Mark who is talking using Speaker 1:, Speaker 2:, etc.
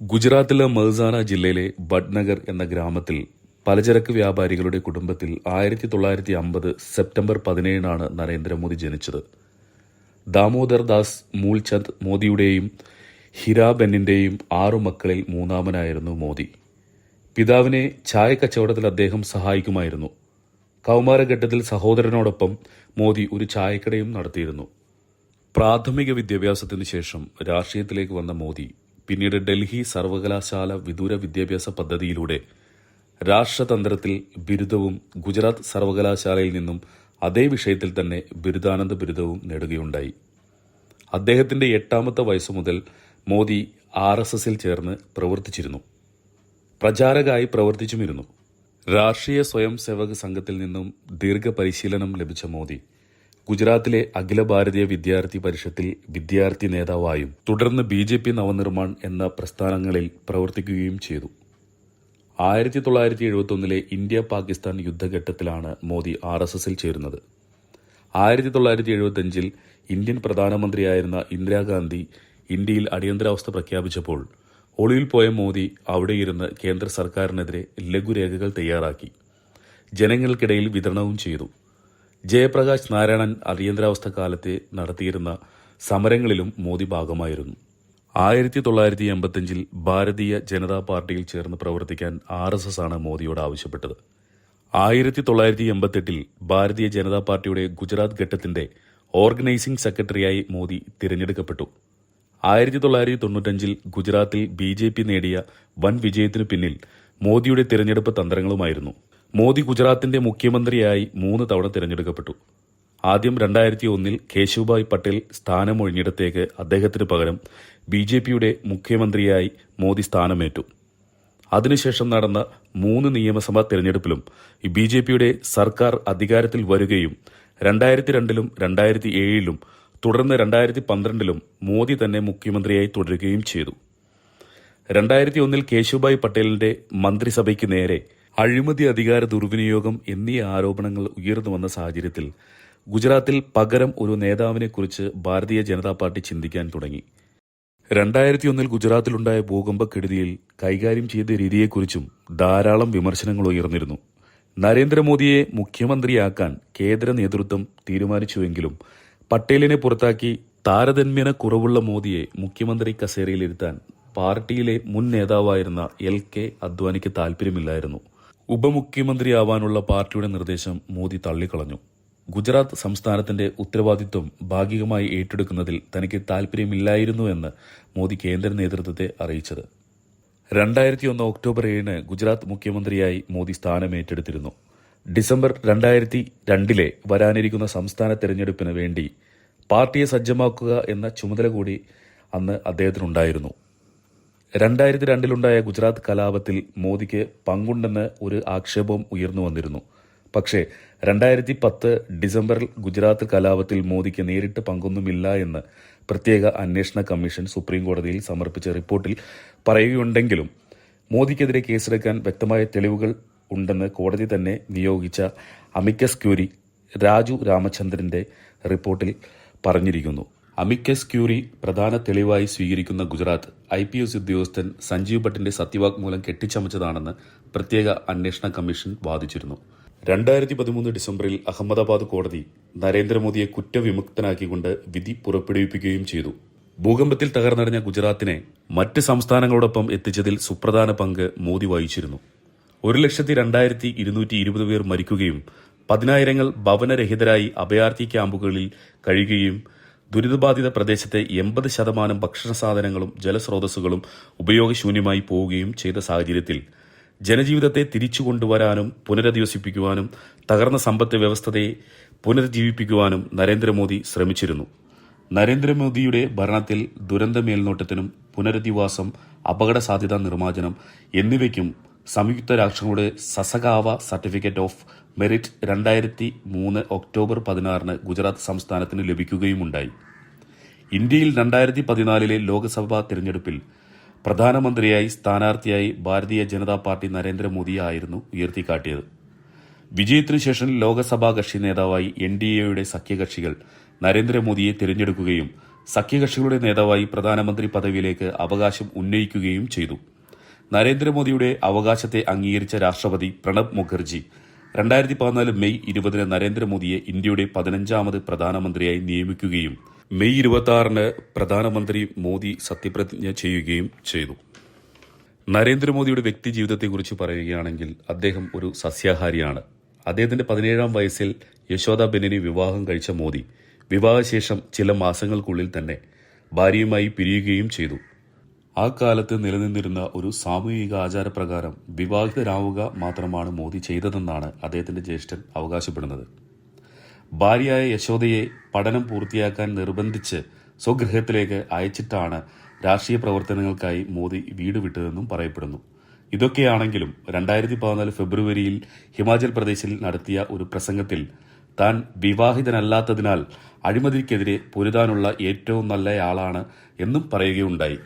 Speaker 1: ഗുജറാത്തിലെ മെഹ്സാന ജില്ലയിലെ ബഡ്നഗർ എന്ന ഗ്രാമത്തിൽ പലചരക്ക് വ്യാപാരികളുടെ കുടുംബത്തിൽ ആയിരത്തി തൊള്ളായിരത്തി അമ്പത് സെപ്റ്റംബർ പതിനേഴിനാണ് നരേന്ദ്രമോദി ജനിച്ചത്. ദാമോദർ ദാസ് മൂൽചന്ദ് മോദിയുടെയും ഹിരാബെന്നിന്റെയും ആറു മക്കളിൽ മൂന്നാമനായിരുന്നു മോദി. പിതാവിനെ ചായ കച്ചവടത്തിൽ അദ്ദേഹം സഹായിക്കുമായിരുന്നു. കൗമാരഘട്ടത്തിൽ സഹോദരനോടൊപ്പം മോദി ഒരു ചായക്കടയും നടത്തിയിരുന്നു. പ്രാഥമിക വിദ്യാഭ്യാസത്തിനു ശേഷം രാഷ്ട്രീയത്തിലേക്ക് വന്ന മോദി പിന്നീട് ഡൽഹി സർവകലാശാല വിദൂര വിദ്യാഭ്യാസ പദ്ധതിയിലൂടെ രാഷ്ട്രതന്ത്രത്തിൽ ബിരുദവും ഗുജറാത്ത് സർവകലാശാലയിൽ നിന്നും അതേ വിഷയത്തിൽ തന്നെ ബിരുദാനന്ദ ബിരുദവും നേടുകയുണ്ടായി. അദ്ദേഹത്തിന്റെ എട്ടാമത്തെ വയസ്സു മുതൽ മോദി ആർ എസ് എസിൽ ചേർന്ന് പ്രവർത്തിച്ചിരുന്നു. പ്രചാരകായി പ്രവർത്തിച്ചുമിരുന്നു. രാഷ്ട്രീയ സ്വയം സേവക സംഘത്തിൽ നിന്നും ദീർഘപരിശീലനം ലഭിച്ച മോദി ഗുജറാത്തിലെ അഖില ഭാരതീയ വിദ്യാർത്ഥി പരിഷത്തിൽ വിദ്യാർത്ഥി നേതാവായും തുടർന്ന് ബി ജെ പി നവനിർമ്മാൺ എന്ന പ്രസ്ഥാനങ്ങളിൽ പ്രവർത്തിക്കുകയും ചെയ്തു. ആയിരത്തി തൊള്ളായിരത്തി എഴുപത്തൊന്നിലെ ഇന്ത്യ പാകിസ്ഥാൻ യുദ്ധഘട്ടത്തിലാണ് മോദി ആർ എസ് എസിൽ ചേരുന്നത്. ആയിരത്തി തൊള്ളായിരത്തി എഴുപത്തിയഞ്ചിൽ ഇന്ത്യൻ പ്രധാനമന്ത്രിയായിരുന്ന ഇന്ദിരാഗാന്ധി ഇന്ത്യയിൽ അടിയന്തരാവസ്ഥ പ്രഖ്യാപിച്ചപ്പോൾ ഒളിവിൽ പോയ മോദി അവിടെയിരുന്ന് കേന്ദ്ര സർക്കാരിനെതിരെ ലഘുരേഖകൾ തയ്യാറാക്കി. ജനങ്ങൾക്കിടയിൽ വിതരണവും ചെയ്തു. ജയപ്രകാശ് നാരായണൻ അടിയന്തരാവസ്ഥ കാലത്ത് നടത്തിയിരുന്ന സമരങ്ങളിലും മോദി ഭാഗമായിരുന്നു. ആയിരത്തി തൊള്ളായിരത്തി എൺപത്തിയഞ്ചിൽ ഭാരതീയ ജനതാ പാർട്ടിയിൽ ചേർന്ന് പ്രവർത്തിക്കാൻ ആർ എസ് എസ് ആണ് മോദിയോട് ആവശ്യപ്പെട്ടത്. ആയിരത്തി തൊള്ളായിരത്തി എൺപത്തെട്ടിൽ ഭാരതീയ ജനതാ പാർട്ടിയുടെ ഗുജറാത്ത് ഘട്ടത്തിന്റെ ഓർഗനൈസിംഗ് സെക്രട്ടറിയായി മോദി തിരഞ്ഞെടുക്കപ്പെട്ടു. ആയിരത്തി തൊള്ളായിരത്തി തൊണ്ണൂറ്റഞ്ചിൽ ഗുജറാത്തിൽ ബി ജെ പി നേടിയ വൻ വിജയത്തിനു പിന്നിൽ മോദിയുടെ തിരഞ്ഞെടുപ്പ് തന്ത്രങ്ങളുമായിരുന്നു. മോദി ഗുജറാത്തിന്റെ മുഖ്യമന്ത്രിയായി മൂന്ന് തവണ തിരഞ്ഞെടുക്കപ്പെട്ടു. ആദ്യം രണ്ടായിരത്തി ഒന്നിൽ കേശുഭായ് പട്ടേൽ സ്ഥാനമൊഴിഞ്ഞിടത്തേക്ക് അദ്ദേഹത്തിന് പകരം ബി ജെ പിയുടെ മുഖ്യമന്ത്രിയായി മോദി സ്ഥാനമേറ്റു. അതിനുശേഷം നടന്ന മൂന്ന് നിയമസഭാ തെരഞ്ഞെടുപ്പിലും ബി ജെ പിയുടെ സർക്കാർ അധികാരത്തിൽ വരികയും രണ്ടായിരത്തി രണ്ടിലും രണ്ടായിരത്തി ഏഴിലും തുടർന്ന് രണ്ടായിരത്തി പന്ത്രണ്ടിലും മോദി തന്നെ മുഖ്യമന്ത്രിയായി തുടരുകയും ചെയ്തു. രണ്ടായിരത്തി ഒന്നിൽ കേശുഭായ് പട്ടേലിന്റെ മന്ത്രിസഭയ്ക്ക് നേരെ അഴിമതി അധികാര ദുർവിനിയോഗം എന്നീ ആരോപണങ്ങൾ ഉയർന്നു വന്ന സാഹചര്യത്തിൽ ഗുജറാത്തിൽ പകരം ഒരു നേതാവിനെക്കുറിച്ച് ഭാരതീയ ജനതാ പാർട്ടി ചിന്തിക്കാൻ തുടങ്ങി. രണ്ടായിരത്തി ഒന്നിൽ ഗുജറാത്തിലുണ്ടായ ഭൂകമ്പക്കെടുതിയിൽ കൈകാര്യം ചെയ്ത രീതിയെക്കുറിച്ചും ധാരാളം വിമർശനങ്ങൾ ഉയർന്നിരുന്നു. നരേന്ദ്രമോദിയെ മുഖ്യമന്ത്രിയാക്കാൻ കേന്ദ്ര നേതൃത്വം തീരുമാനിച്ചുവെങ്കിലും പട്ടേലിനെ പുറത്താക്കി താരതമ്യേന കുറവുള്ള മോദിയെ മുഖ്യമന്ത്രി കസേരയിലിരുത്താൻ പാർട്ടിയിലെ മുൻ നേതാവായിരുന്ന എൽ കെ അദ്വാനിക്ക് താൽപര്യമില്ലായിരുന്നു ഉപമുഖ്യമന്ത്രിയാവാനുള്ള പാർട്ടിയുടെ നിർദ്ദേശം മോദി തള്ളിക്കളഞ്ഞു. ഗുജറാത്ത് സംസ്ഥാനത്തിന്റെ ഉത്തരവാദിത്വം ഭാഗികമായി ഏറ്റെടുക്കുന്നതിൽ തനിക്ക് താൽപര്യമില്ലായിരുന്നുവെന്ന് മോദി കേന്ദ്ര നേതൃത്വത്തെ അറിയിച്ചത്. രണ്ടായിരത്തി ഒന്ന് ഒക്ടോബർ ഏഴിന് ഗുജറാത്ത് മുഖ്യമന്ത്രിയായി മോദി സ്ഥാനമേറ്റെടുത്തിരുന്നു ഡിസംബർ രണ്ടായിരത്തി രണ്ടിലെ വരാനിരിക്കുന്ന സംസ്ഥാന തെരഞ്ഞെടുപ്പിന് വേണ്ടി പാർട്ടിയെ സജ്ജമാക്കുക എന്ന ചുമതല കൂടി അന്ന് അദ്ദേഹത്തിനുണ്ടായിരുന്നു. രണ്ടായിരത്തി രണ്ടിലുണ്ടായ ഗുജറാത്ത് കലാപത്തിൽ മോദിക്ക് പങ്കുണ്ടെന്ന് ഒരു ആക്ഷേപം ഉയർന്നു വന്നിരുന്നു. പക്ഷേ രണ്ടായിരത്തി പത്ത് ഡിസംബറിൽ ഗുജറാത്ത് കലാപത്തിൽ മോദിക്ക് നേരിട്ട് പങ്കൊന്നുമില്ല എന്ന് പ്രത്യേക അന്വേഷണ കമ്മീഷൻ സുപ്രീം കോടതിയിൽ സമർപ്പിച്ച റിപ്പോർട്ടിൽ പറയുകയുണ്ടെങ്കിലും മോദിക്കെതിരെ കേസെടുക്കാൻ വ്യക്തമായ തെളിവുകൾ ഉണ്ടെന്ന് കോടതി തന്നെ നിയോഗിച്ച അമിക്കസ് ക്യൂരി രാജു രാമചന്ദ്രന്റെ റിപ്പോർട്ടിൽ പറഞ്ഞിരിക്കുന്നു. അമിക്കസ് ക്യൂറി പ്രധാന തെളിവായി സ്വീകരിക്കുന്ന ഗുജറാത്ത് ഐ പി എസ് ഉദ്യോഗസ്ഥൻ സഞ്ജീവ് ഭട്ടിന്റെ സത്യവാങ്മൂലം കെട്ടിച്ചമച്ചതാണെന്ന് പ്രത്യേക അന്വേഷണ കമ്മീഷൻ വാദിച്ചിരുന്നു. രണ്ടായിരത്തി പതിമൂന്ന് ഡിസംബറിൽ അഹമ്മദാബാദ് കോടതി നരേന്ദ്രമോദിയെ കുറ്റവിമുക്തനാക്കിക്കൊണ്ട് വിധി പുറപ്പെടുവിപ്പിക്കുകയും ചെയ്തു. ഭൂകമ്പത്തിൽ തകർന്നടഞ്ഞ ഗുജറാത്തിനെ മറ്റ് സംസ്ഥാനങ്ങളോടൊപ്പം എത്തിച്ചതിൽ സുപ്രധാന പങ്ക് മോദി വഹിച്ചിരുന്നു. ഒരു ലക്ഷത്തി രണ്ടായിരത്തി ഇരുന്നൂറ്റി ഇരുപത് പേർ മരിക്കുകയും പതിനായിരങ്ങൾ ഭവനരഹിതരായി അഭയാർത്ഥി ക്യാമ്പുകളിൽ കഴിയുകയും ദുരിതബാധിത പ്രദേശത്തെ എൺപത് ശതമാനം ഭക്ഷണ സാധനങ്ങളും ജലസ്രോതസ്സുകളും ഉപയോഗശൂന്യമായി പോവുകയും ചെയ്ത സാഹചര്യത്തിൽ ജനജീവിതത്തെ തിരിച്ചു കൊണ്ടുവരാനും പുനരധിവസിപ്പിക്കുവാനും തകർന്ന സമ്പദ് വ്യവസ്ഥതയെ പുനരുജ്ജീവിപ്പിക്കുവാനും നരേന്ദ്രമോദി ശ്രമിച്ചിരുന്നു. നരേന്ദ്രമോദിയുടെ ഭരണത്തിൽ ദുരന്ത മേൽനോട്ടത്തിനും പുനരധിവാസം അപകട സാധ്യതാ നിർമ്മാർജനം എന്നിവയ്ക്കും സംയുക്ത രാഷ്ട്രങ്ങളുടെ സസകാവ സർട്ടിഫിക്കറ്റ് ഓഫ് മെറിറ്റ് രണ്ടായിരത്തി മൂന്ന് ഒക്ടോബർ പതിനാറിന് ഗുജറാത്ത് സംസ്ഥാനത്തിന് ലഭിക്കുകയുമുണ്ടായി. ഇന്ത്യയിൽ രണ്ടായിരത്തി പതിനാലിലെ ലോക്സഭാ തിരഞ്ഞെടുപ്പിൽ പ്രധാനമന്ത്രിയായി സ്ഥാനാർത്ഥിയായി ഭാരതീയ ജനതാ പാർട്ടി നരേന്ദ്രമോദിയായിരുന്നു ഉയർത്തിക്കാട്ടിയത്. വിജയത്തിനു ശേഷം ലോക്സഭാ കക്ഷി നേതാവായി എൻ ഡി എയുടെ സഖ്യകക്ഷികൾ നരേന്ദ്രമോദിയെ തിരഞ്ഞെടുക്കുകയും സഖ്യകക്ഷികളുടെ നേതാവായി പ്രധാനമന്ത്രി പദവിയിലേക്ക് അവകാശം ഉന്നയിക്കുകയും ചെയ്തു. നരേന്ദ്രമോദിയുടെ അവകാശത്തെ അംഗീകരിച്ച രാഷ്ട്രപതി പ്രണബ് മുഖർജി രണ്ടായിരത്തി പതിനാല് മെയ് ഇരുപതിന് നരേന്ദ്രമോദിയെ ഇന്ത്യയുടെ പതിനഞ്ചാമത് പ്രധാനമന്ത്രിയായി നിയമിക്കുകയും മെയ് ഇരുപത്തി ആറിന് പ്രധാനമന്ത്രി മോദി സത്യപ്രതിജ്ഞ ചെയ്യുകയും ചെയ്തു. നരേന്ദ്രമോദിയുടെ വ്യക്തി ജീവിതത്തെക്കുറിച്ച് പറയുകയാണെങ്കിൽ അദ്ദേഹം ഒരു സസ്യാഹാരിയാണ്. അദ്ദേഹത്തിന്റെ പതിനേഴാം വയസ്സിൽ യശോദ ബെന്നിനെ വിവാഹം കഴിച്ച മോദി വിവാഹശേഷം ചില മാസങ്ങൾക്കുള്ളിൽ തന്നെ ഭാര്യയുമായി പിരിയുകയും ചെയ്തു. ആ കാലത്ത് നിലനിന്നിരുന്ന ഒരു സാമൂഹിക ആചാരപ്രകാരം വിവാഹിതരാവുക മാത്രമാണ് മോദി ചെയ്തതെന്നാണ് അദ്ദേഹത്തിന്റെ ജ്യേഷ്ഠൻ അവകാശപ്പെടുന്നത്. ഭാര്യയായ യശോദയെ പഠനം പൂർത്തിയാക്കാൻ നിർബന്ധിച്ച് സ്വഗൃഹത്തിലേക്ക് അയച്ചിട്ടാണ് രാഷ്ട്രീയ പ്രവർത്തനങ്ങൾക്കായി മോദി വീട് വിട്ടതെന്നും പറയപ്പെടുന്നു. ഇതൊക്കെയാണെങ്കിലും രണ്ടായിരത്തി പതിനാല് ഫെബ്രുവരിയിൽ ഹിമാചൽ പ്രദേശിൽ നടത്തിയ ഒരു പ്രസംഗത്തിൽ താൻ വിവാഹിതനല്ലാത്തതിനാൽ അഴിമതിക്കെതിരെ പൊരുതാനുള്ള ഏറ്റവും നല്ലയാളാണ് എന്നും പറയുകയുണ്ടായി.